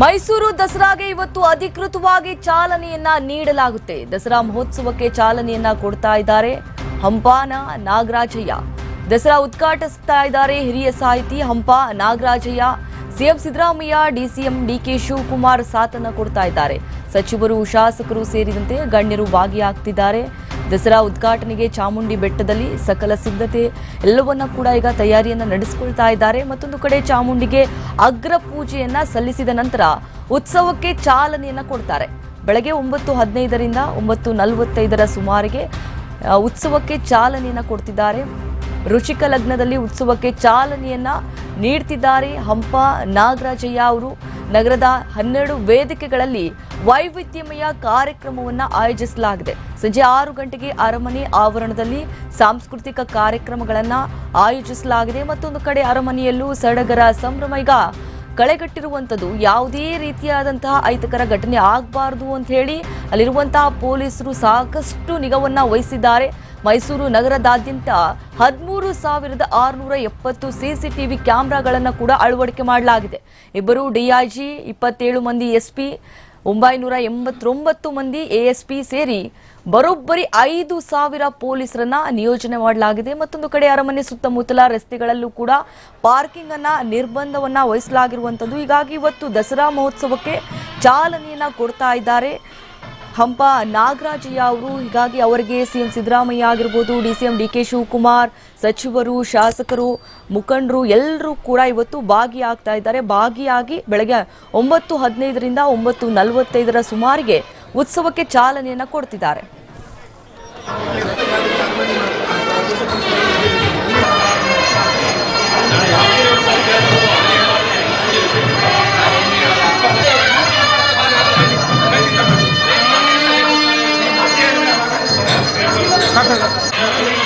ಮೈಸೂರು ದಸರಾಗೆ ಇವತ್ತು ಅಧಿಕೃತವಾಗಿ ಚಾಲನೆಯನ್ನ ನೀಡಲಾಗುತ್ತೆ. ದಸರಾ ಮಹೋತ್ಸವಕ್ಕೆ ಚಾಲನೆಯನ್ನ ಕೊಡ್ತಾ ಇದ್ದಾರೆ ಹಂಪಾನ ನಾಗರಾಜಯ್ಯ. ದಸರಾ ಉದ್ಘಾಟಿಸ್ತಾ ಇದ್ದಾರೆ ಹಿರಿಯ ಸಾಹಿತಿ Hampa Nagarajaiah. CM Siddaramaiah DCM DK Shivakumar ಸಾಥನ್ನ ಕೊಡ್ತಾ ಇದ್ದಾರೆ. ಸಚಿವರು ಶಾಸಕರು ಸೇರಿದಂತೆ ಗಣ್ಯರು ಭಾಗಿಯಾಗ್ತಿದ್ದಾರೆ. ದಸರಾ ಉದ್ಘಾಟನೆಗೆ ಚಾಮುಂಡಿ ಬೆಟ್ಟದಲ್ಲಿ ಸಕಲ ಸಿದ್ಧತೆ. ಎಲ್ಲವನ್ನ ಕೂಡ ಈಗ ತಯಾರಿಯನ್ನ ನಡೆಸಿಕೊಳ್ತಾ ಇದ್ದಾರೆ. ಮತ್ತೊಂದು ಕಡೆ ಚಾಮುಂಡಿಗೆ ಅಗ್ರ ಪೂಜೆಯನ್ನ ಸಲ್ಲಿಸಿದ ನಂತರ ಉತ್ಸವಕ್ಕೆ ಚಾಲನೆಯನ್ನ ಕೊಡ್ತಾರೆ. ಬೆಳಗ್ಗೆ ಒಂಬತ್ತು ಹದಿನೈದರಿಂದ ಒಂಬತ್ತು ನಲವತ್ತೈದರ ಸುಮಾರಿಗೆ ಉತ್ಸವಕ್ಕೆ ಚಾಲನೆಯನ್ನ ಕೊಡ್ತಿದ್ದಾರೆ. ರುಚಿಕ ಲಗ್ನದಲ್ಲಿ ಉತ್ಸವಕ್ಕೆ ಚಾಲನೆಯನ್ನ ನೀಡ್ತಿದ್ದಾರೆ ಹಂಪ ನಾಗರಾಜಯ್ಯ ಅವರು. ನಗರದ ಹನ್ನೆರಡು ವೇದಿಕೆಗಳಲ್ಲಿ ವೈವಿಧ್ಯಮಯ ಕಾರ್ಯಕ್ರಮವನ್ನು ಆಯೋಜಿಸಲಾಗಿದೆ. ಸಂಜೆ ಆರು ಗಂಟೆಗೆ ಅರಮನೆ ಆವರಣದಲ್ಲಿ ಸಾಂಸ್ಕೃತಿಕ ಕಾರ್ಯಕ್ರಮಗಳನ್ನು ಆಯೋಜಿಸಲಾಗಿದೆ. ಮತ್ತೊಂದು ಕಡೆ ಅರಮನೆಯಲ್ಲೂ ಸಡಗರ ಸಂಭ್ರಮ ಈಗ ಕಳೆಗಟ್ಟಿರುವಂಥದ್ದು ಯಾವುದೇ ರೀತಿಯಾದಂತಹ ಅಹಿತಕರ ಘಟನೆ ಆಗಬಾರ್ದು ಅಂತ ಹೇಳಿ ಅಲ್ಲಿರುವಂತಹ ಪೊಲೀಸರು ಸಾಕಷ್ಟು ನಿಗವನ್ನ ವಹಿಸಿದ್ದಾರೆ. ಮೈಸೂರು ನಗರದಾದ್ಯಂತ ಹದಿಮೂರು ಸಾವಿರದ ಆರುನೂರ ಎಪ್ಪತ್ತು ಸಿಸಿಟಿವಿ ಕ್ಯಾಮೆರಾಗಳನ್ನು ಕೂಡ ಅಳವಡಿಕೆ ಮಾಡಲಾಗಿದೆ. ಇಬ್ಬರು ಡಿಐಜಿ ಇಪ್ಪತ್ತೇಳು ಮಂದಿ ಎಸ್ಪಿ ಒಂಬೈನೂರ ಎಂಬತ್ತೊಂಬತ್ತು ಮಂದಿ ಎಎಸ್ಪಿ ಸೇರಿ ಬರೋಬ್ಬರಿ ಐದು ಸಾವಿರ ಪೊಲೀಸರನ್ನ ನಿಯೋಜನೆ ಮಾಡಲಾಗಿದೆ. ಮತ್ತೊಂದು ಕಡೆ ಅರಮನೆ ಸುತ್ತಮುತ್ತಲ ರಸ್ತೆಗಳಲ್ಲೂ ಕೂಡ ಪಾರ್ಕಿಂಗ್ ಅನ್ನ ನಿರ್ಬಂಧವನ್ನ ವಹಿಸಲಾಗಿರುವಂತದ್ದು. ಹೀಗಾಗಿ ಇವತ್ತು ದಸರಾ ಮಹೋತ್ಸವಕ್ಕೆ ಚಾಲನೆಯನ್ನ ಕೊಡ್ತಾ ಇದ್ದಾರೆ. ಹಂಪ ನಾಗರಾಜಯ್ಯ ಅವರು ಹೀಗಾಗಿ ಅವರಿಗೆ ಸಿಎಂ ಸಿದ್ದರಾಮಯ್ಯ ಆಗಿರ್ಬೋದು, D C M D K Shivakumar, ಸಚಿವರು, ಶಾಸಕರು, ಮುಖಂಡರು ಎಲ್ಲರೂ ಕೂಡ ಇವತ್ತು ಭಾಗಿಯಾಗ್ತಾ ಇದ್ದಾರೆ. ಭಾಗಿಯಾಗಿ ಬೆಳಗ್ಗೆ ಒಂಬತ್ತು ಹದಿನೈದರಿಂದ ಒಂಬತ್ತು ನಲವತ್ತೈದರ ಸುಮಾರಿಗೆ ಉತ್ಸವಕ್ಕೆ ಚಾಲನೆಯನ್ನು ಕೊಡ್ತಿದ್ದಾರೆ. 감사합니다.